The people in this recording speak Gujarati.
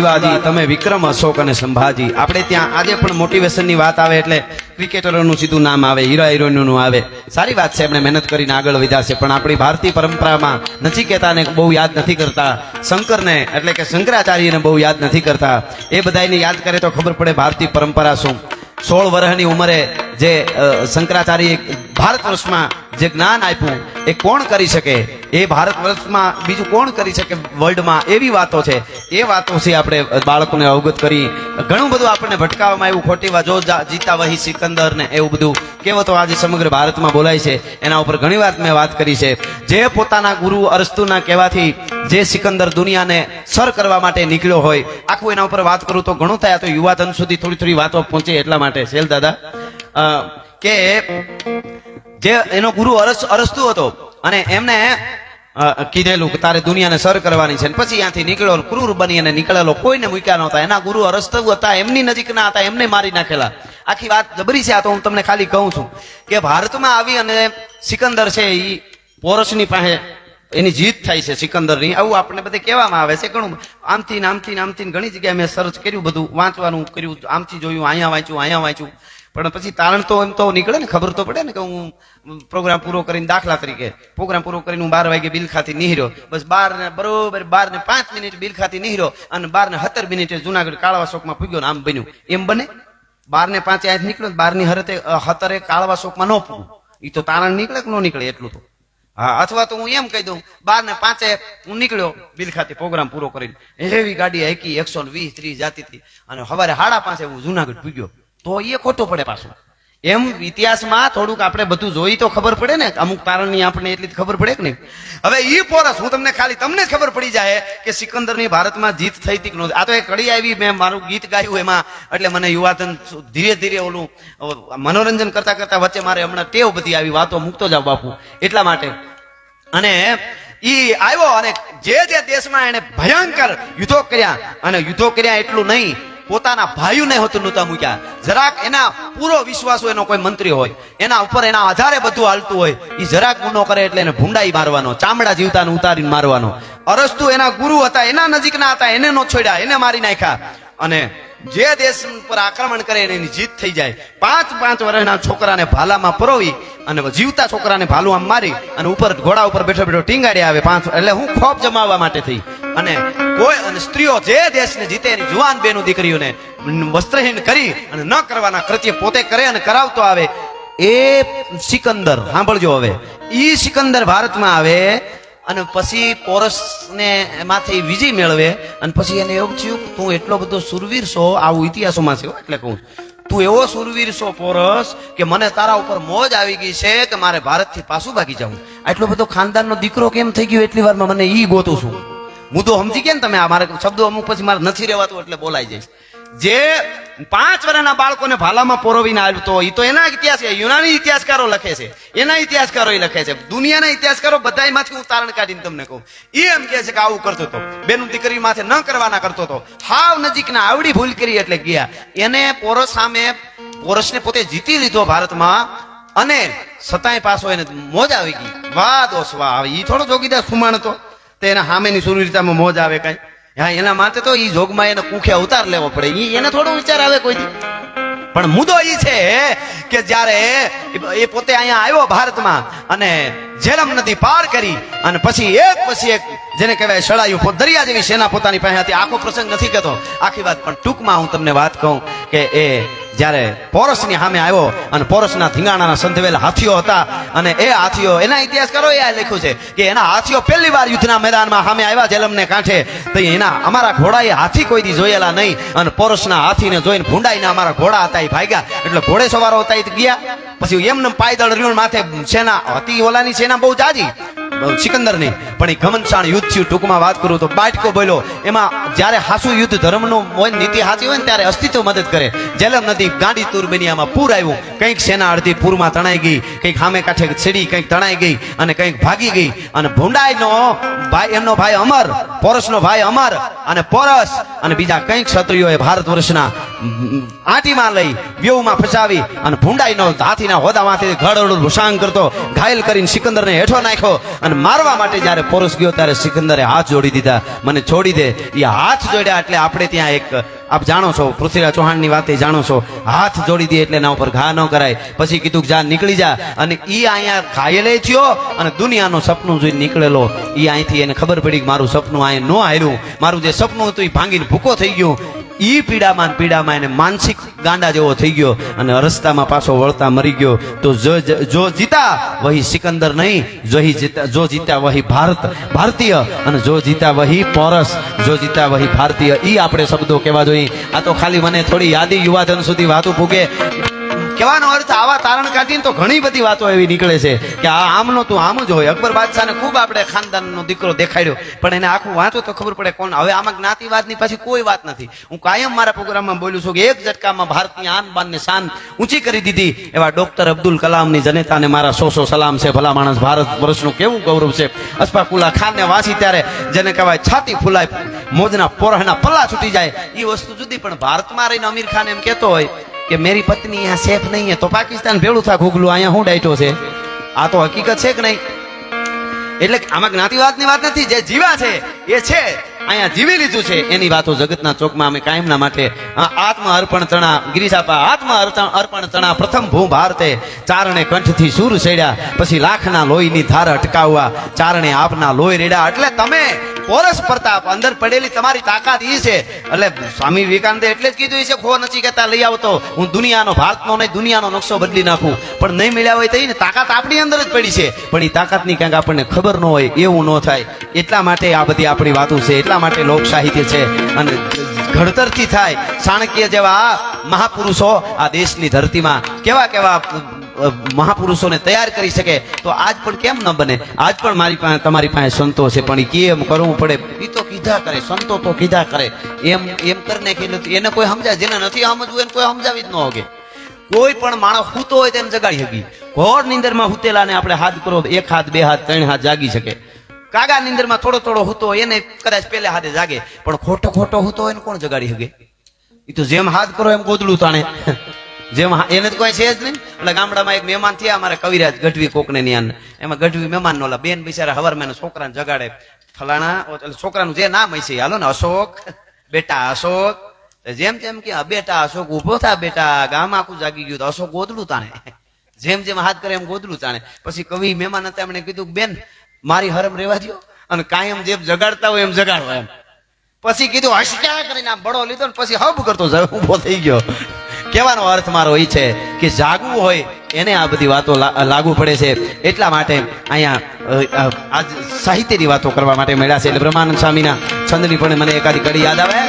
શિવાજી, તમે વિક્રમ, અશોક અને સંભાજી. આપણે ત્યાં આજે પણ મોટિવેશનની વાત આવે એટલે ક્રિકેટરોનું સીધું નામ આવે, હીરો હિરોઈનનું આવે. સારી વાત છે, એમણે મહેનત કરીને આગળ વધ્યા છે, પણ આપણી ભારતીય પરંપરામાં નચિકેતાને બહુ યાદ નથી કરતા. શંકરને, એટલે કે શંકરાચાર્યને બહુ યાદ નથી કરતા. એ બધાને યાદ કરે તો ખબર પડે ભારતીય પરંપરા શું. સોળ વર્ષની ઉંમરે જે શંકરાચાર્ય ભારત વર્ષમાં જે જ્ઞાન આપ્યું એ કોણ કરી શકે? એ ભારત વર્ષમાં બીજું કોણ કરી શકે વર્લ્ડમાં? એવી વાતો છે. એ વાતો છે આપણે બાળકોને અવગત કરી. ઘણું બધું આપણને ભટકાવવામાં આવ્યું. ખોટી વાત જો, જીતા વહી સિકંદર ને એવું બધું. કહેવતો આજે સમગ્ર ભારતમાં બોલાય છે. એના ઉપર ઘણી વાત મેં વાત કરી છે. જે પોતાના ગુરુ અરસ્તુના કહેવાથી જે સિકંદર દુનિયાને સર કરવા માટે નીકળ્યો હોય, આખું એના ઉપર વાત કરું તો ઘણું થાય. તો યુવાધન સુધી થોડી થોડી વાતો પહોંચે એટલા માટે. શેલ દાદા કે જે એનો ગુરુ અરસ, અરસ્તુ હતો. અને એમને કીધેલું કે તારે દુનિયાને સર કરવાની છે પછી ત્યાંથી નીકળ્યો ક્રૂર બની અને નીકળેલો કોઈને મૂક્યા નહોતા એના ગુરુ અરસ્તુ હતા, એમની નજીકના હતા, એમને મારી નાખેલા. આખી વાત જબરી છે, આ તો હું તમને ખાલી કહું છું કે ભારતમાં આવી અને સિકંદર છે એ પોરસની પાસે એની જીત થાય છે સિકંદરની. આવું આપણે બધે કહેવામાં આવે છે ઘણું. આમથી આમથી આમથી ઘણી જગ્યાએ મેં સર્ચ કર્યું બધું, વાંચવાનું કર્યું, આમથી જોયું, અહીંયા વાંચ્યું અહીંયા વાંચ્યું. પણ પછી તારણ તો એમ તો નીકળે ને, ખબર તો પડે ને કે હું પ્રોગ્રામ પૂરો કરીને દાખલા તરીકે પ્રોગ્રામ પૂરો કરીને હું બાર વાગે બિલ ખાતી નીહર્યો. બસ બાર ને બરોબર બાર ને પાંચ મિનિટ બિલ ખાતી નીહર્યો અને બાર ને સત્તર મિનિટે જુનાગઢ કાળવા શોકમાં પૂગ્યો આમ બન્યું. એમ બને? બાર ને પાંચે આજ નીકળ્યો બારની હરતે હતરે કાળવા શોકમાં ન પૂગું એ તો તારણ નીકળે કે ન નીકળે એટલું તો. હા, અથવા તો હું એમ કહી દઉં બાર ને પાંચે હું નીકળ્યો બિલ ખાતે પ્રોગ્રામ પૂરો કરીને. એવી ગાડી હેકી, એકસો વીસ ત્રીસ જાતી હતી અને સવારે સાડા પાંચે હું જુનાગઢ પૂગ્યો. તો એ ખોટો પડે પાછું. એમ ઇતિહાસમાં થોડુંક આપણે બધું જોઈ તો ખબર પડે ને, અમુક તારણની આપણને એટલી ખબર પડે કે નહીં. હવે એ પોરસ, હું તમને ખાલી તમને ખબર પડી જાય કે સિકંદરની ભારતમાં જીત થઈ હતી નહોતી આ તો એ કડી આવી મેં મારું ગીત ગાયું એમાં, એટલે મને યુવાધન ધીરે ધીરે ઓલું મનોરંજન કરતા કરતા વચ્ચે મારે હમણાં ટેવ બધી આવી, વાતો મૂકતો જાવ બાપુ, એટલા માટે. અને ઈ આવ્યો અને જે જે દેશમાં એને ભયંકર યુદ્ધો કર્યા, અને યુદ્ધો કર્યા એટલું નહીં પોતાના ભાઈઓને હોતું નહોતા મૂક્યા જરાક એના પૂરો વિશ્વાસ એનો કોઈ મંત્રી હોય, એના ઉપર એના આધારે બધું હાલતું હોય એ જરાક ગુનો કરે એટલે એને ભૂંડાઈ મારવાનો, ચામડા જીવતાને ઉતારીને મારવાનો. અરસ્તુ એના ગુરુ હતા, એના નજીકના હતા, એને નો છોડ્યા, એને મારી નાખ્યા. અને જે દેશ પર આક્રમણ કરે એની જીત થઈ જાય. પાંચ પાંચ વર્ષના છોકરાને ભાલામાં પરોવી અને જીવતા છોકરાને ભાલું આમ મારી અને ઉપર ઘોડા ઉપર બેઠો બેઠો ટીંગાડી આવે પાંચ એટલે હું ખોફ જમાવવા માટે થઈ. અને કોઈ અને સ્ત્રીઓ જે દેશને જીતે એની જુવાન બેનું દીકરીઓને વસ્ત્રહીન કરી અને ન કરવાના કૃત્ય પોતે કરે અને કરાવતો આવે, એ સિકંદર, સાંભળજો હવે. ઈ સિકંદર ભારતમાં આવે અને પછી પોરસને એમાંથી વિજય મેળવે અને પછી એને એવું થયું, તું એટલો બધો સુરવીર છો, આવું ઇતિહાસોમાં છે એટલે કહું તું એવો સુરવીર છો, પોરસ, કે મને તારા ઉપર મોજ આવી ગઈ છે કે મારે ભારતથી પાછું ભાગી જવું. આટલો બધો ખાનદાનનો દીકરો કેમ થઈ ગયો? એટલી વારમાં મને ઈ ગોતું છું. મુદ્દો સમજી ગયા ને તમે? આ મારે શબ્દો અમુક પછી મારે નથી રહેવાતું એટલે બોલાઈ જઈશ. જે પાંચ વર્ષના બાળકોને ભાલામાં પોરવીને આવતો તો એ તો એના ઇતિહાસ યુનાની ઇતિહાસકારો લખે છે. એના ઇતિહાસકારો લખે છે. દુનિયાના ઇતિહાસકારો બધાયમાંથી હું તારણ કાઢીને તમને કહું. એ એમ કહે છે કે આવું કરતો હતો. બેનું દીકરી માથે ન કરવાના કરતો હતો. હાવ નજીકના આવડી ભૂલ કરી એટલે ગયા. એને પોરસ સામે પોરસને પોતે જીતી લીધો ભારતમાં અને સતાય પાછો એને મોજ આવી ગઈ. વાહ દોસ્ત, વાહ. એ થોડો જોગીદાર સુમાણ હતો. તો એના સામેની સુરવીરતામાં મોજ આવે કઈ. હા, એના માટે તો એ જોગમાં એને કુખે અવતાર લેવો પડે. એ એને થોડો વિચાર આવે કોઈ પણ મુદ્દો એ છે કે જ્યારે એ પોતે અહીંયા આવ્યો ભારતમાં અને ઝેલમ નદી પાર કરી અને પછી એક પછી એક જેને કહેવાય સળાયું દરિયા જેવી સેના પોતાની પાસે હતી આખો પ્રસંગ નથી કહેતો. આખી વાત પણ ટૂંકમાં હું તમને વાત કહું કે એ જ્યારે પોરસની સામે આવ્યો અને પોરસના ધીંગાણાના સંધવેલા હાથીઓ હતા અને એ હાથીઓ, એના ઇતિહાસકારો એ આ લખ્યું છે કે એના હાથીઓ પહેલી વાર યુદ્ધના મેદાનમાં સામે આવ્યા જેલમને કાંઠે. તો એના, અમારા ઘોડાએ હાથી કોઈ દી જોયેલા નહીં અને પોરસના હાથીને જોઈને ભૂંડાઈને અમારા ઘોડા હતા એ ભાગ્યા. એટલે ઘોડે સવારો હતા એ ગયા. પછી એમને પાયદળ રહ્યું માથે સેના, હતી ઓલાની સેના બહુ જાજી સિકંદરની પણ એ ઘમનસાણ યુદ્ધ થયું ટૂંકમાં વાત કરું તો બાટકો બોલ્યો, એમાં જ્યારે હાસુ યુદ્ધ ધર્મનું નીતિ હાથી હોય ને ત્યારે અસ્તિત્વ મદદ કરે. જેલમ નદી ગાંડી તુરબનિયામાં પૂર આવ્યું. કંઈક સેના અડધી પૂરમાં તણાઈ ગઈ, કંઈક સામે કાંઠે છેડી કંઈક તણાઈ ગઈ અને કંઈક ભાગી ગઈ. અને ભૂંડાઈનો ભાઈ, એમનો ભાઈ અમર, પોરસનો ભાઈ અમર અને પોરસ અને બીજા કંઈક ક્ષત્રિયોએ ભારત વર્ષના આટીમાં લઈ વ્યૂહમાં ફસાવી અને ભૂંડાઈનો હાથીના હોદામાંથી ઘડોડું ભૂસાંગ કરતો ઘાયલ કરીને સિકંદરને હેઠો નાખ્યો અને મારવા માટે જ્યારે પોરસ ગયો ત્યારે સિકંદરે હાથ જોડી દીધા. મને છોડી દે એ હાથ જોડ્યા એટલે આપણે ત્યાં એક, આપ જાણો છો, પૃથ્વીરાજ ચૌહાણની વાતે જાણો છો, હાથ જોડી દે એટલે એના ઉપર ઘા ન કરાય. પછી કીધું જા, નીકળી જા. અને ઈ અહીંયા ઘાયલે થયો અને દુનિયાનું સપનું જોઈને નીકળેલો. ઈ અહીંથી એને ખબર પડી કે મારું સપનું અહીં ન હાર્યું. મારું જે સપનું હતું એ ભાંગીને ભૂકો થઈ ગયું. ઈ પીડામાં પીડામાં એને માનસિક ગાંડા જેવો થઈ ગયો અને રસ્તામાં પાછો વળતા મરી ગયો. તો જો જીતા, વહી સિકંદર નહીં. જો જીતા જો જીતા વહી ભારત, ભારતીય. અને જો જીતા વહી પોરસ, જો જીતા વહી ભારતીય. એ આપણે શબ્દો કહેવા જોઈએ. આ તો ખાલી મને થોડી યાદી યુવાધન સુધી વાતું પૂગે કહેવાનો અર્થ આવા તારણ કાઢીને તો ઘણી બધી વાતો એવી નીકળે છે કે આ આમનો તું આમ જ હોય. અકબર બાદશાહને ખૂબ આપણે ખાનદાનનો દીકરો દેખાડ્યો. પણ એને આખું વાંચો તો ખબર પડે કોણ. હવે આમાં જ્ઞાતિવાદની પાછી કોઈ વાત નથી. હું કાયમ મારા પ્રોગ્રામમાં બોલું છું કે એક ઝટકામાં ભારતની આન બાનને શાન ઊંચી કરી દીધી. એવા ડોક્ટર અબ્દુલ કલામની જનતાને મારા સો સો સલામ છે. ભલા માણસ ભારત વર્ષનું કેવું ગૌરવ છે. અસ્ફાકુલ્લા ખાનને વાંચી ત્યારે જેને કહેવાય છાતી ફૂલાય, મોજના પોરહના પલ્લા છૂટી જાય. એ વસ્તુ જુદી, પણ ભારતમાં રહીને અમીર ખાન એમ કહેતો હોય કે મેરી પત્ની અહીંયા સેફ નહીં તો પાકિસ્તાન ભેળું થા ઘૂગલું અહીંયા હું ડાયટો છે? આ તો હકીકત છે કે નહીં? એટલે આમાં જ્ઞાતિવાદની વાત નથી, જે જીવા છે, એ છે, અહીંયા જીવી લીધું છે. એની વાતો જગતના ચોકમાં અમે કાયમના માટે આત્મ અર્પણ ચણા ગિરિશાપા આત્મ અર્પણ ચણા પ્રથમ ભૂ ભારતે ચારણે કંઠથી સૂર સેડ્યા, પછી લાખના લોહીની ધાર અટકાવવા, ચારણે આપના લોહી રેડ્યા. એટલે તમે પોરસ પ્રતાપ, અંદર પડેલી તમારી તાકાત ઈ છે. એટલે સ્વામી વિવેકાનંદે એટલે જ કીધું છે, ખો નથી કહેતા, લઈ આવતો હું દુનિયાનો ભારતનો નહીં, દુનિયાનો નકશો બદલી નાખું. પણ નહીં મળ્યા હોય તો ને તાકાત આપણી અંદર જ પડી છે. પણ એ તાકાતની ક્યાંક આપણને ખબર ન હોય, એવું ન થાય. એટલા માટે આ બધી આપણી વાતો છે, એટલા માટે લોક સાહિત્ય છે. અને ઘડતરથી થાય. ચાણક્ય જેવા મહાપુરુષો આ દેશની ધરતીમાં કેવા કેવા મહાપુરુષોને તૈયાર કરી શકે, તો આજ પણ કેમ ન બને? આજ પણ મારી પાસે તમારી પાસે સંતો છે, પણ કેમ કરવું પડે? એ તો કીધા કરે, સંતો તો કીધા કરે. એમ એમ કરીને કીધું એને કોઈ સમજાય? જેને નથી સમજવું, એને કોઈ સમજાવી જ ન હોગે કોઈ પણ માણસ સૂતો હોય તેને જગાડી શકી. ઘોર નીંદરમાં હુતેલાને આપણે હાથ કરો, એક હાથ, બે હાથ, ત્રણ હાથ જાગી શકે. કાગા નીંદરમાં થોડો થોડો હૂતો હોય, એને કદાચ પહેલા હાથે જાગે. પણ ખોટો ખોટો હુતો હોય એને કોણ જગાડી શકે? એ તો જેમ હાથ કરો એમ ગોદડું તાણે. જેમ એને તો કોઈ છે જ નહીં. એટલે ગામડામાં એક મહેમાન થયા, અમારે કવિરાજ ગઢવી કોકને ન્યાન. એમાં ગઢવી મહેમાન નો બેન બિચારા હવારમાં છોકરાને જગાડે. ફલાણા છોકરાનું જે નામ હશે, હાલો ને, અશોક, બેટા અશોક. જેમ જેમ કે બેટા અશોક ઊભો થા, બેટા, ગામ આખું જાગી ગયું અશોક ગોદડું તાણે. જેમ જેમ હાથ કરે એમ ગોદડું તાણે. પછી કવિ મહેમાન હતા, એમણે કીધું બેન, મારી હરમ રેવા દ્યો અને કાયમ જેમ જગાડતા હોય એમ જગાડો એમ. પછી કીધું હસ્યા કરીને આમ બળો લીધો ને પછી હબ કરતો ઊભો થઈ ગયો. કહેવાનો અર્થ મારો એ છે કે જાગવું હોય એને આ બધી વાતો લાગુ પડે છે. એટલા માટે અહીંયા આજ સાહિત્યની વાતો કરવા માટે મળ્યા છે. એટલે બ્રહ્માનંદ સ્વામીના છંદની પણ મને એકાદી કડી યાદ આવે.